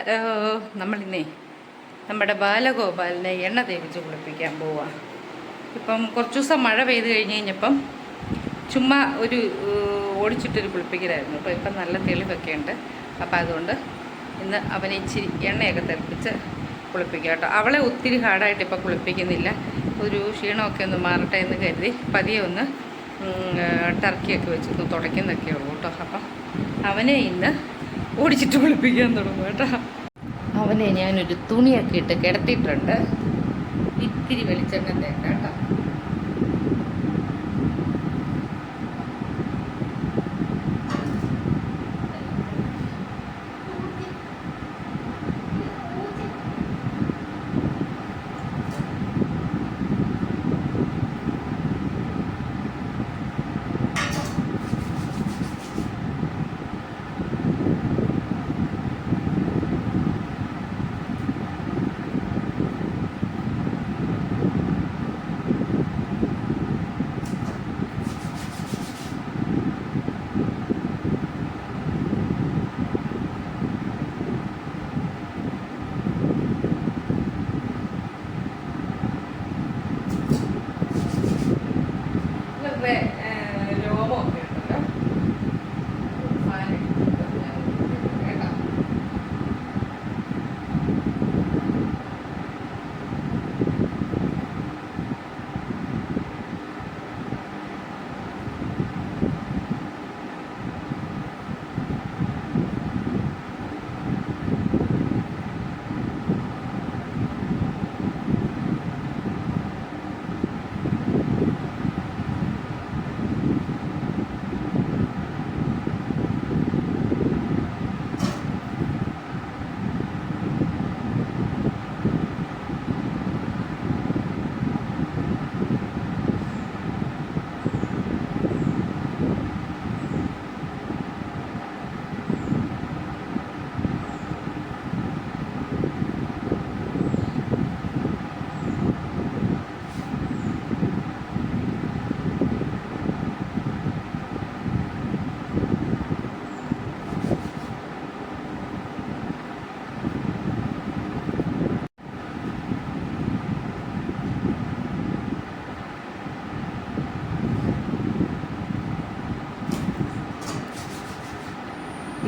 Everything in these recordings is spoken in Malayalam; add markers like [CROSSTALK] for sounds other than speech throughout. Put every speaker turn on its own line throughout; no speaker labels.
ഹലോ നമ്മളിന്നേ നമ്മുടെ ബാലഗോപാലിനെ എണ്ണ തേപ്പിച്ച് കുളിപ്പിക്കാൻ പോവാ. ഇപ്പം കുറച്ച് ദിവസം മഴ പെയ്ത് കഴിഞ്ഞ് കഴിഞ്ഞപ്പം ചുമ്മാ ഒരു ഓടിച്ചിട്ടൊരു കുളിപ്പിക്കലായിരുന്നു. അപ്പോൾ ഇപ്പം നല്ല തെളിവൊക്കെ ഉണ്ട്. അപ്പോൾ അതുകൊണ്ട് ഇന്ന് അവനെ ഇച്ചിരി എണ്ണയൊക്കെ തിളപ്പിച്ച് കുളിപ്പിക്കാം കേട്ടോ. അവളെ ഒത്തിരി ഹാർഡായിട്ട് ഇപ്പം കുളിപ്പിക്കുന്നില്ല. ഒരു ക്ഷീണമൊക്കെ ഒന്ന് മാറട്ടെ എന്ന് കരുതി പതിയെ ഒന്ന് ടർക്കിയൊക്കെ വെച്ചൊന്ന് തുടയ്ക്കുന്നൊക്കെ ഉള്ളൂ കേട്ടോ. അപ്പം അവനെ ഇന്ന് ഓടിച്ചിട്ട് കുളിപ്പിക്കാൻ തുടങ്ങും കേട്ടോ. അവനെ ഞാനൊരു തുണിയൊക്കെ ഇട്ട് കിടത്തിയിട്ടുണ്ട്. ഇത്തിരി വെളിച്ചെണ്ണ കേട്ടോ.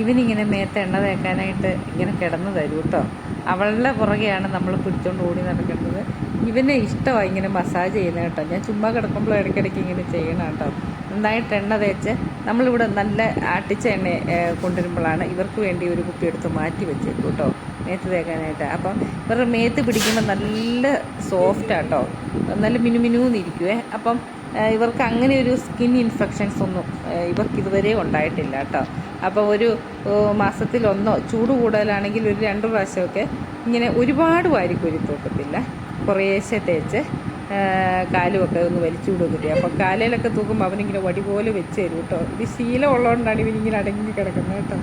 ഇവനിങ്ങനെ മേത്ത് എണ്ണ തേക്കാനായിട്ട് ഇങ്ങനെ കിടന്നു തരും കേട്ടോ. അവളുടെ പുറകെയാണ് നമ്മൾ പിടിച്ചോണ്ട് ഓടി നടക്കേണ്ടത് ഇവനെ ഇഷ്ടമാണ് ഇങ്ങനെ മസാജ് ചെയ്യുന്നത് കേട്ടോ. ഞാൻ ചുമ്മാ കിടക്കുമ്പോൾ ഇടയ്ക്കിടയ്ക്ക് ഇങ്ങനെ ചെയ്യണം കേട്ടോ. നന്നായിട്ട് എണ്ണ തേച്ച് നമ്മളിവിടെ നല്ല ആട്ടിച്ച എണ്ണ കൊണ്ടുവരുമ്പോഴാണ് ഇവർക്ക് വേണ്ടി ഒരു കുപ്പി എടുത്ത് മാറ്റി വെച്ചേക്കും കേട്ടോ. മേത്ത് തേക്കാനായിട്ട്. അപ്പം ഇവരുടെ മേത്ത് പിടിക്കുമ്പോൾ നല്ല സോഫ്റ്റാട്ടോ നല്ല മിനുമിനുന്നിരിക്കുവേ അപ്പം ഇവർക്ക് അങ്ങനെ ഒരു സ്കിൻ ഇൻഫെക്ഷൻസ് ഒന്നും ഇവർക്ക് ഇതുവരെ ഉണ്ടായിട്ടില്ല കേട്ടോ. അപ്പോൾ ഒരു മാസത്തിൽ ഒന്നോ ചൂട് കൂടുതലാണെങ്കിൽ ഒരു രണ്ട് പ്രാവശ്യമൊക്കെ ഇങ്ങനെ ഒരുപാട് വാരി കോരി തൂക്കത്തില്ല. കുറേശ്ശെ തേച്ച് കാലുമൊക്കെ ഒന്ന് വലിച്ചു വിടും കിട്ടി. അപ്പം കാലയിലൊക്കെ തൂക്കുമ്പോൾ അവനിങ്ങനെ വടി പോലെ വെച്ച് തരും കേട്ടോ. ഇത് ശീലം ഉള്ളതുകൊണ്ടാണ് ഇവനിങ്ങനെ അടങ്ങി കിടക്കുന്നത് കേട്ടോ.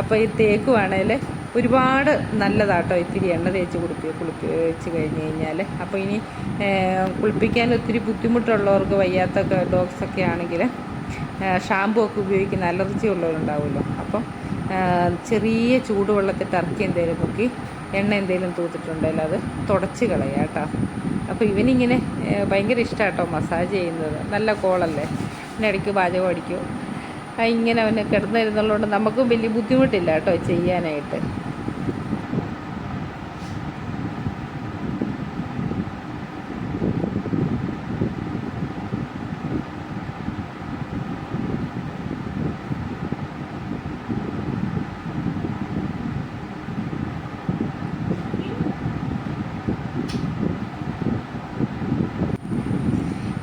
അപ്പോൾ ഈ തേക്കുവാണേൽ ഒരുപാട് നല്ലതാട്ടോ. ഇത്തിരി എണ്ണ തേച്ച് കുളിപ്പി കുളിപ്പിച്ച് കഴിഞ്ഞ് കഴിഞ്ഞാൽ അപ്പോൾ ഇനി കുളിപ്പിക്കാൻ ഒത്തിരി ബുദ്ധിമുട്ടുള്ളവർക്ക് വയ്യാത്ത ഡോഗ്സൊക്കെ ആണെങ്കിൽ ഷാമ്പു ഒക്കെ ഉപയോഗിക്കുന്ന അലർജി ഉള്ളവരുണ്ടാവുമല്ലോ. അപ്പം ചെറിയ ചൂടുവെള്ളത്തിൽ ടർക്കി എന്തെങ്കിലും മുക്കി എണ്ണ എന്തെങ്കിലും തൂത്തിട്ടുണ്ടെങ്കിൽ അത് തുടച്ച് കളയാം കേട്ടോ. അപ്പോൾ ഇവനിങ്ങനെ ഭയങ്കര ഭയങ്കര ഇഷ്ടമാട്ടോ മസാജ് ചെയ്യുന്നത്. നല്ല കോളല്ലേ? പിന്നെ ഇടയ്ക്ക് പാചകം അടിക്കും. ഇങ്ങനെ അവന് കിടന്നിരുന്നുള്ളതുകൊണ്ട് നമുക്കും വലിയ ബുദ്ധിമുട്ടില്ല കേട്ടോ ചെയ്യാനായിട്ട്.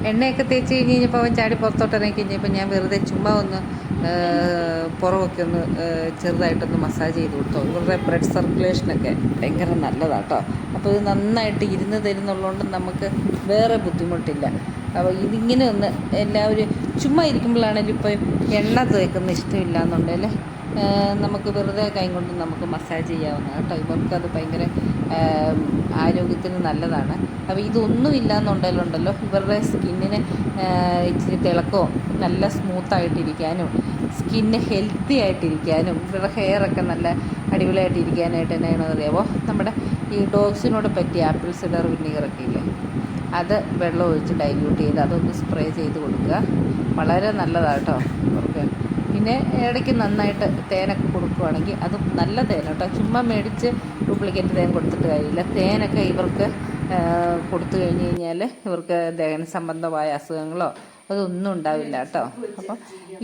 എണ്ണയൊക്കെ തേച്ച് കഴിഞ്ഞ് കഴിഞ്ഞപ്പോൾ അവൻ ചാടി പുറത്തോട്ട് ഇറങ്ങി കഴിഞ്ഞപ്പോൾ ഞാൻ വെറുതെ ചുമ്മാ ഒന്ന് പുറമൊക്കെ ഒന്ന് ചെറുതായിട്ടൊന്ന് മസാജ് ചെയ്ത് കൊടുത്തു. ഇവരുടെ ബ്ലഡ് സർക്കുലേഷനൊക്കെ ഭയങ്കര നല്ലതാട്ടോ. അപ്പോൾ ഇത് നന്നായിട്ട് ഇരുന്ന് തരുന്നുള്ളതുകൊണ്ട് നമുക്ക് വേറെ ബുദ്ധിമുട്ടില്ല. അപ്പോൾ ഇതിങ്ങനെ ഒന്ന് എല്ലാവരും ചുമ്മാ ഇരിക്കുമ്പോഴാണെങ്കിലും ഇപ്പോൾ എണ്ണ തേക്കുന്ന ഇഷ്ടമില്ല എന്നുണ്ടെങ്കിൽ നമുക്ക് വെറുതെ കൈ കൊണ്ട് നമുക്ക് മസാജ് ചെയ്യാവുന്ന കേട്ടോ. ഇവർക്കത് ഭയങ്കര ആരോഗ്യത്തിന് നല്ലതാണ്. അപ്പോൾ ഇതൊന്നും ഇല്ലയെന്നുണ്ടെങ്കിലുണ്ടല്ലോ ഇവരുടെ സ്കിന്നിന് ഇച്ചിരി തിളക്കവും നല്ല സ്മൂത്തായിട്ടിരിക്കാനും സ്കിന്ന് ഹെൽത്തി ആയിട്ടിരിക്കാനും ഇവരുടെ ഹെയറൊക്കെ നല്ല അടിപൊളിയായിട്ട് ഇരിക്കാനായിട്ട് എന്നാ ചെയ്യണമെന്ന് അറിയാമോ നമ്മുടെ ഈ ഡോഗ്സിനോട് പറ്റിയ ആപ്പിൾ സിഡർ വിനീഗറൊക്കെ ഇല്ലേ? അത് വെള്ളം ഒഴിച്ച് ഡൈല്യൂട്ട് ചെയ്ത് അതൊന്ന് സ്പ്രേ ചെയ്ത് കൊടുക്കുക. വളരെ നല്ലതാണ് കേട്ടോ അവർക്ക് പിന്നെ ഇടയ്ക്ക് നന്നായിട്ട് തേനൊക്കെ കൊടുക്കുകയാണെങ്കിൽ അത് നല്ല തേൻ കേട്ടോ. ചുമ്മാ മേടിച്ച് ഡ്യൂപ്ലിക്കേറ്റ് തേൻ കൊടുത്തിട്ട് കഴിയില്ല തേനൊക്കെ ഇവർക്ക് കൊടുത്തു കഴിഞ്ഞ് കഴിഞ്ഞാൽ ഇവർക്ക് ദഹന സംബന്ധമായ അസുഖങ്ങളോ അതൊന്നും ഉണ്ടാവില്ല കേട്ടോ. അപ്പം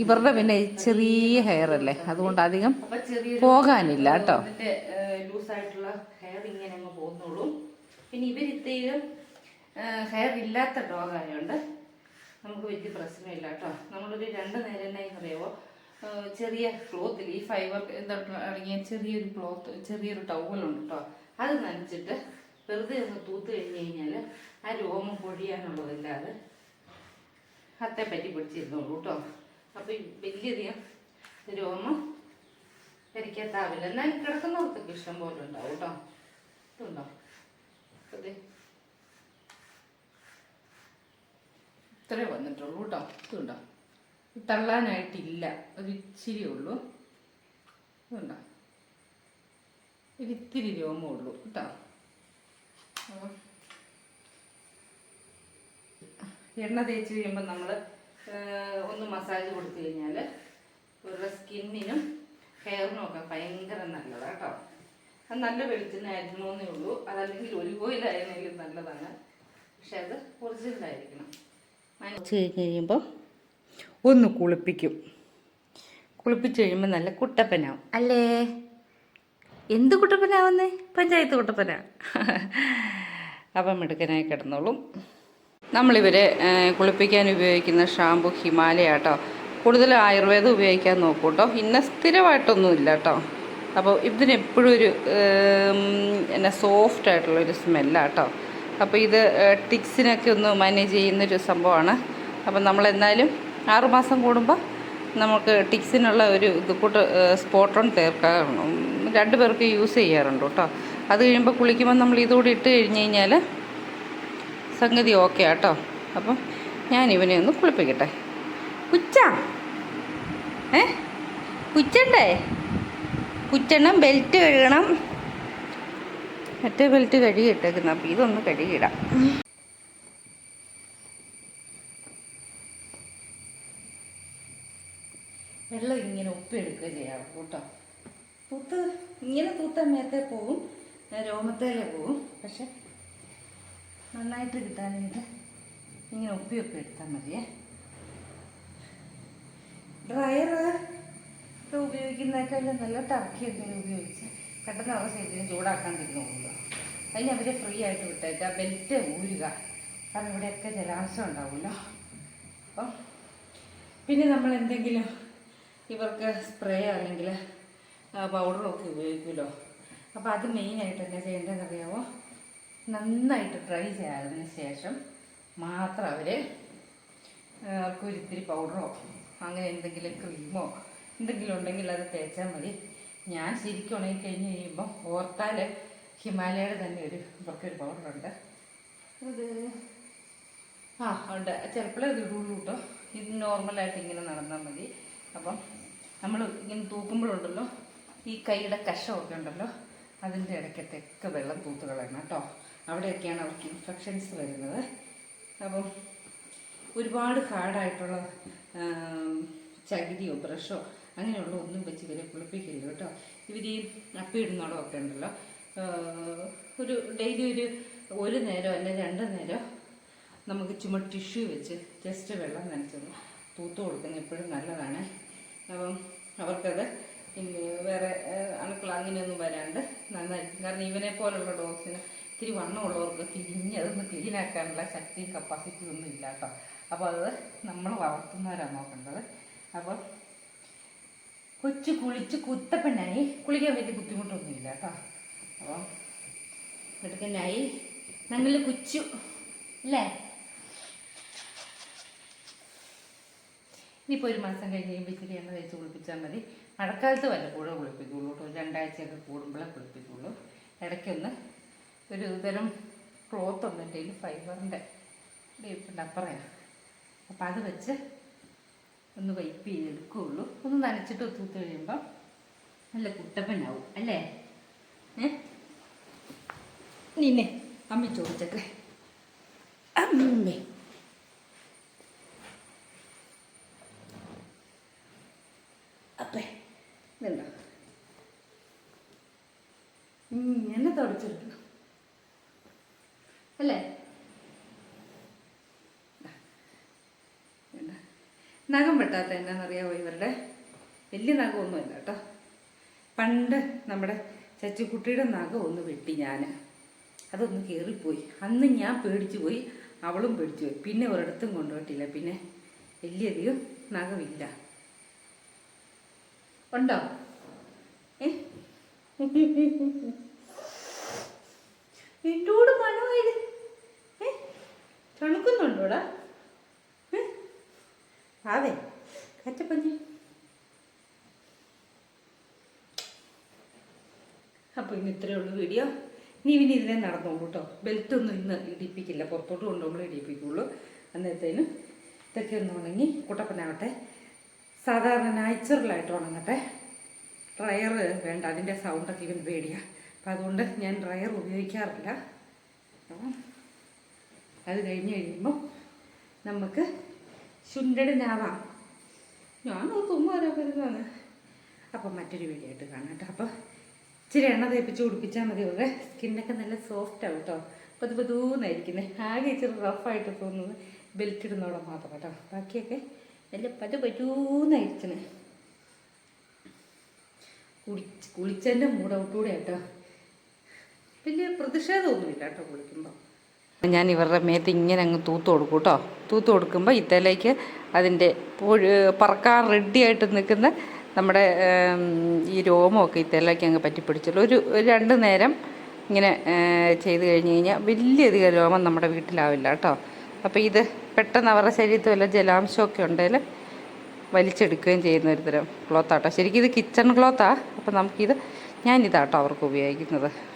ഇവരുടെ പിന്നെ ചെറിയ ഹെയർ അല്ലേ? അതുകൊണ്ട് അധികം പോകാനില്ല കേട്ടോ. ലൂസായിട്ടുള്ള ഹെയർ ഇങ്ങനെ അങ്ങ് പോകുന്നുള്ളൂ പിന്നെ ഇവരിത്തേലും ഹെയർ ഇല്ലാത്ത ഡോഗ് ആയതുകൊണ്ട് നമുക്ക് വലിയ പ്രശ്നമില്ല കേട്ടോ. നമ്മളൊരു രണ്ട് നേരം എന്നായി അറിയാമോ ചെറിയ ക്ലോത്തിൽ ഈ ഫൈബർ അടങ്ങിയ ചെറിയൊരു ക്ലോത്ത് ചെറിയൊരു ടവലുണ്ട് കേട്ടോ അത് നനച്ചിട്ട് വെറുതെ ഒന്ന് തൂത്ത് കഴിഞ്ഞ് കഴിഞ്ഞാൽ ആ രോമം പൊഴിയാനുള്ളതില്ലാതെ അത്തെ പറ്റി പിടിച്ചിരുന്നോളൂ കേട്ടോ അപ്പോൾ വലിയധികം രോമം ധരിക്കാത്താവില്ല. എന്നാലും കിടക്കുന്നവർക്കൊക്കെ ഇഷ്ടം പോലെ ഉണ്ടാവും കേട്ടോ ഇതുണ്ടോ? അതെ. ഇത്രേ വന്നിട്ടുള്ളൂ കേട്ടോ ഇതുണ്ടോ? തള്ളാനായിട്ടില്ല. ഒരിച്ചിരി ഉള്ളൂ. ഇതുണ്ടോ? ഒരിത്തിരി രോമം ഉള്ളൂ. കേട്ടോ? എണ്ണ തേച്ച് കഴിയുമ്പോൾ നമ്മൾ ഒന്ന് മസാജ് കൊടുത്തു കഴിഞ്ഞാൽ ഇവരുടെ സ്കിന്നിനും ഹെയറിനും ഒക്കെ ഭയങ്കര നല്ലതാണ് കേട്ടോ. അത് നല്ല വെളിച്ചെണ്ണ ഉള്ളൂ. അതല്ലെങ്കിൽ ഒരു കോയിലായിരുന്നെങ്കിലും നല്ലതാണ്. പക്ഷെ അത് ഒറിജിനൽ ആയിരിക്കണം. കഴിയുമ്പോൾ ഒന്ന് കുളിപ്പിക്കും. കുളിപ്പിച്ച് കഴിയുമ്പോൾ നല്ല കുട്ടപ്പനാവും. അല്ലേ? എന്ത് കുട്ടപ്പനാവുന്നേ? പഞ്ചായത്ത് കുട്ടപ്പന. അപ്പം മിടുക്കനായി കിടന്നോളും. നമ്മളിവരെ കുളിപ്പിക്കാൻ ഉപയോഗിക്കുന്ന ഷാമ്പു ഹിമാലയ കേട്ടോ കൂടുതൽ ആയുർവേദം ഉപയോഗിക്കാൻ നോക്കൂ കേട്ടോ ഇന്ന സ്ഥിരമായിട്ടൊന്നും ഇല്ല കേട്ടോ. അപ്പോൾ ഇതിന് എപ്പോഴും ഒരു എന്നെ സോഫ്റ്റ് ആയിട്ടുള്ള ഒരു സ്മെല്ലാണ് കേട്ടോ അപ്പോൾ ഇത് ടിക്സിനൊക്കെ ഒന്ന് മാനേജ് ചെയ്യുന്നൊരു സംഭവമാണ്. അപ്പം നമ്മളെന്നാലും ആറുമാസം കൂടുമ്പോൾ നമുക്ക് ടിക്സിനുള്ള ഒരു ഇത് കൂട്ട് സ്പോട്ടോൺ തീർക്കാൻ രണ്ട് പേർക്ക് യൂസ് ചെയ്യാറുണ്ട് കേട്ടോ. അത് കഴിയുമ്പോൾ കുളിക്കുമ്പോൾ നമ്മൾ ഇതുകൂടി ഇട്ട് കഴിഞ്ഞ് കഴിഞ്ഞാൽ സംഗതി ഓക്കെ ആട്ടോ. അപ്പം ഞാൻ ഇവനെ ഒന്ന് കുളിപ്പിക്കട്ടെ. പുച്ച ഏ? പുച്ചണ്ടേ പുച്ചണം ബെൽറ്റ് കഴുകണം. മറ്റേ ബെൽറ്റ് കഴുകിയിട്ടേക്കുന്ന. അപ്പം ഇതൊന്ന് കഴുകിയിടാം. ഇങ്ങനെ ഉപ്പിയെടുക്കുക ചെയ്യാം കേട്ടോ. തൂത്ത് ഇങ്ങനെ തൂത്ത മേത്തെ പോവും രോമത്തേലെ പോവും. പക്ഷെ നന്നായിട്ട് കിട്ടാനായിട്ട് ഇങ്ങനെ ഉപ്പി ഉപ്പി എടുത്താൽ മതിയേ. ഡ്രയർ ഒക്കെ ഉപയോഗിക്കുന്നതൊക്കെ നല്ല ടർക്കി എന്തെങ്കിലും ഉപയോഗിച്ച് പെട്ടെന്ന് അവർ ശരീരം ചൂടാക്കാണ്ടിരുന്നോളൂ അതിന് അവരെ ഫ്രീ ആയിട്ട് വിട്ടേക്കുക ബെൽറ്റ് ഊരുക. കാരണം ഇവിടെയൊക്കെ ജലാംശം ഉണ്ടാവുമല്ലോ. അപ്പം പിന്നെ നമ്മൾ എന്തെങ്കിലും ഇവർക്ക് സ്പ്രേ അല്ലെങ്കിൽ പൗഡറൊക്കെ ഉപയോഗിക്കുമല്ലോ. അപ്പോൾ അത് മെയിനായിട്ട് എന്താ ചെയ്യേണ്ടതെന്ന് അറിയാമോ നന്നായിട്ട് ഡ്രൈ ചെയ്തതിന് ശേഷം മാത്രം അവർ കുരുത്തിരി പൗഡറോ അങ്ങനെ എന്തെങ്കിലും ക്രീമോ എന്തെങ്കിലും ഉണ്ടെങ്കിൽ അത് തേച്ചാൽ മതി. ഞാൻ ശരിക്കും ഉണങ്ങി കഴിഞ്ഞ് കഴിയുമ്പം ഓർത്താൽ ഹിമാലയയുടെ തന്നെ ഒരു ഇവർക്കൊരു പൗഡറുണ്ട് അത് ആ ഉണ്ട്. ചിലപ്പോഴേ ഇത് ഇടുള്ളൂ കേട്ടോ ഇത് നോർമലായിട്ട് ഇങ്ങനെ നടന്നാൽ മതി. അപ്പം നമ്മൾ ഇങ്ങനെ തൂക്കുമ്പോഴുണ്ടല്ലോ ഈ കൈയുടെ കഷമൊക്കെ ഉണ്ടല്ലോ അതിന്റെ ഇടയ്ക്കത്തൊക്കെ വെള്ളം തൂത്ത് കളയണം കേട്ടോ. അവിടെയൊക്കെയാണ് അവർക്ക് ഇൻഫെക്ഷൻസ് വരുന്നത്. അപ്പം ഒരുപാട് ഹാർഡായിട്ടുള്ള ചകിരിയോ ബ്രഷോ അങ്ങനെയുള്ള ഒന്നും വെച്ച് ഇവരെ കുളിപ്പിക്കില്ല കേട്ടോ. ഇവർ ഈ അപ്പിയിടുന്നോടമൊക്കെ ഉണ്ടല്ലോ. ഒരു ഡെയിലി ഒരു ഒരു നേരം അല്ലെ രണ്ട് നേരം നമുക്ക് ചുമ ടിഷ്യൂ വെച്ച് ജസ്റ്റ് വെള്ളം നനച്ചത് തൂത്ത് കൊടുക്കുന്നത് എപ്പോഴും നല്ലതാണ്. അപ്പം അവർക്കത് വേറെ അണുക്കൾ അങ്ങനെയൊന്നും വരാണ്ട് നന്നായിരിക്കും. കാരണം ഇവനെ പോലുള്ള ഡോഗ്സിന് ഇത്തിരി വണ്ണമുള്ളവർക്ക് തിരിഞ്ഞ് അതൊന്ന് ക്ലീനാക്കാനുള്ള ശക്തിയും കപ്പാസിറ്റി ഒന്നും ഇല്ല കേട്ടോ. അപ്പോൾ അത് നമ്മൾ വളർത്തുന്നവരാണ് നോക്കേണ്ടത്. അപ്പോൾ കൊച്ചു കുളിച്ച് കുത്തപ്പെണ്ണായി കുളിക്കാൻ വലിയ ബുദ്ധിമുട്ടൊന്നും ഇല്ല കേട്ടോ. അപ്പോൾ എടുക്കനായി ഞങ്ങൾ കുച്ചു അല്ലേ? ഇനിയിപ്പോൾ ഒരു മാസം കഴിഞ്ഞ് കഴിയുമ്പോൾ ഇച്ചിരി എണ്ണ തേച്ച് കുളിപ്പിച്ചാൽ മതി. മഴക്കാലത്ത് വല്ലപ്പോഴും കുളിപ്പിക്കുള്ളൂ കേട്ടോ. രണ്ടാഴ്ചയൊക്കെ കൂടുമ്പോഴേ കുളിപ്പിക്കുള്ളൂ. ഇടയ്ക്കൊന്ന് ഒരു തരം ക്ലോത്ത് ഉണ്ട് എന്റെ കയ്യിൽ ഫൈബറിന്റെ ഡേപ്പിന്റെ അപ്പറയാണ് അപ്പോൾ അത് വെച്ച് ഒന്ന് വൈപ്പ് ചെയ്തെടുക്കുകയുള്ളൂ ഒന്ന് നനച്ചിട്ട് തൂത്ത് കഴിയുമ്പം നല്ല കുട്ടപ്പനാവും അല്ലേ? നിന്നെ അമ്മ ചോദിച്ചൊക്കെ. അമ്മേ അപ്പേ ഇതുണ്ടോ ഇങ്ങനെ തുടച്ചെടുക്കണം അല്ലേ. നഖം വെട്ടാത്ത എന്നാണെന്നറിയാമോ ഇവരുടെ? വലിയ നഖമൊന്നുമല്ല കേട്ടോ. പണ്ട് നമ്മുടെ ചച്ചിക്കുട്ടിയുടെ നഖം ഒന്ന് വെട്ടി ഞാൻ അതൊന്ന് കയറിപ്പോയി അന്ന് ഞാൻ പേടിച്ചു പോയി അവളും പേടിച്ചു പോയി. പിന്നെ ഒരിടത്തും കൊണ്ടുപോയിട്ടില്ല. പിന്നെ വലിയധികം നഖമില്ല. ഉണ്ടോ? [LAUGHS] എന്നോട് മനോഹര ഏ? അതെ കറ്റപ്പഞ്ഞി. അപ്പോൾ ഇന്ന് ഇത്രയേ ഉള്ളൂ വീഡിയോ. നീ പിന്നെ ഇതിനെ നടന്നോളൂ കേട്ടോ ബെൽറ്റൊന്നും ഇന്ന് ഇടിപ്പിക്കില്ല. പുറത്തോട്ട് കൊണ്ടുപോകുമ്പോൾ ഇടിപ്പിക്കുള്ളൂ. അന്നേരത്തേനും ഇതൊക്കെ ഒന്ന് ഉണങ്ങി കുട്ടപ്പനാവട്ടെ. സാധാരണ നാച്ചുറലായിട്ട് ഉണങ്ങട്ടെ. ഡ്രയർ വേണ്ട അതിന്റെ സൗണ്ടൊക്കെ ഇവന് പേടിയാണ് അപ്പം അതുകൊണ്ട് ഞാൻ റയർ ഉപയോഗിക്കാറില്ല. അത് കഴിഞ്ഞ് കഴിയുമ്പോൾ നമുക്ക് ചുണ്ടടിനാവാം ഞാൻ തുമ്മ വരുന്നതാണ് അപ്പം മറ്റൊരു വീഡിയോ ആയിട്ട് കാണാം കേട്ടോ. അപ്പോൾ ഇച്ചിരി എണ്ണ തേപ്പിച്ച് ഉടുപ്പിച്ചാൽ മതി. അവരുടെ സ്കിന്നൊക്കെ നല്ല സോഫ്റ്റ് ആവും കേട്ടോ. അപ്പോൾ അത് പതൂന്നായിരിക്കുന്നത് ആകെ ഇച്ചിരി റഫായിട്ട് തോന്നുന്നത് ബെൽറ്റ് ഇടുന്നോടെ മാത്രം കേട്ടോ. ബാക്കിയൊക്കെ നല്ല പതു പറ്റൂന്നായിരിക്കണേ കുളിച്ച് കുളിച്ചതിന്റെ മൂഡ് ഔട്ടൂടെ കേട്ടോ വലിയ പ്രതിഷേധമൊന്നുമില്ല കേട്ടോ കുളിക്കുമ്പോൾ ഞാൻ ഇവരുടെ മേത്ത് ഇങ്ങനെ അങ്ങ് തൂത്ത് കൊടുക്കും കേട്ടോ തൂത്ത് കൊടുക്കുമ്പോൾ ഇത്തലേക്ക് അതിന്റെ പറക്കാൻ റെഡി ആയിട്ട് നിൽക്കുന്ന നമ്മുടെ ഈ രോമമൊക്കെ ഇത്തലേക്ക് അങ്ങ് പറ്റിപ്പിടിച്ചുള്ളൂ ഒരു ഒരു രണ്ട് നേരം ഇങ്ങനെ ചെയ്ത് കഴിഞ്ഞ് കഴിഞ്ഞാൽ വലിയധികം രോമം നമ്മുടെ വീട്ടിലാവില്ല കേട്ടോ അപ്പോൾ ഇത് പെട്ടെന്ന് അവരുടെ ശരീരത്തിൽ വല്ല ജലാംശമൊക്കെ ഉണ്ടെങ്കിൽ വലിച്ചെടുക്കുകയും ചെയ്യുന്ന ഒരു തരം ക്ലോത്താട്ടോ. ശരിക്കും ഇത് കിച്ചൺ ക്ലോത്താണ് അപ്പം നമുക്കിത് ഞാനിതാട്ടോ അവർക്ക് ഉപയോഗിക്കുന്നത്.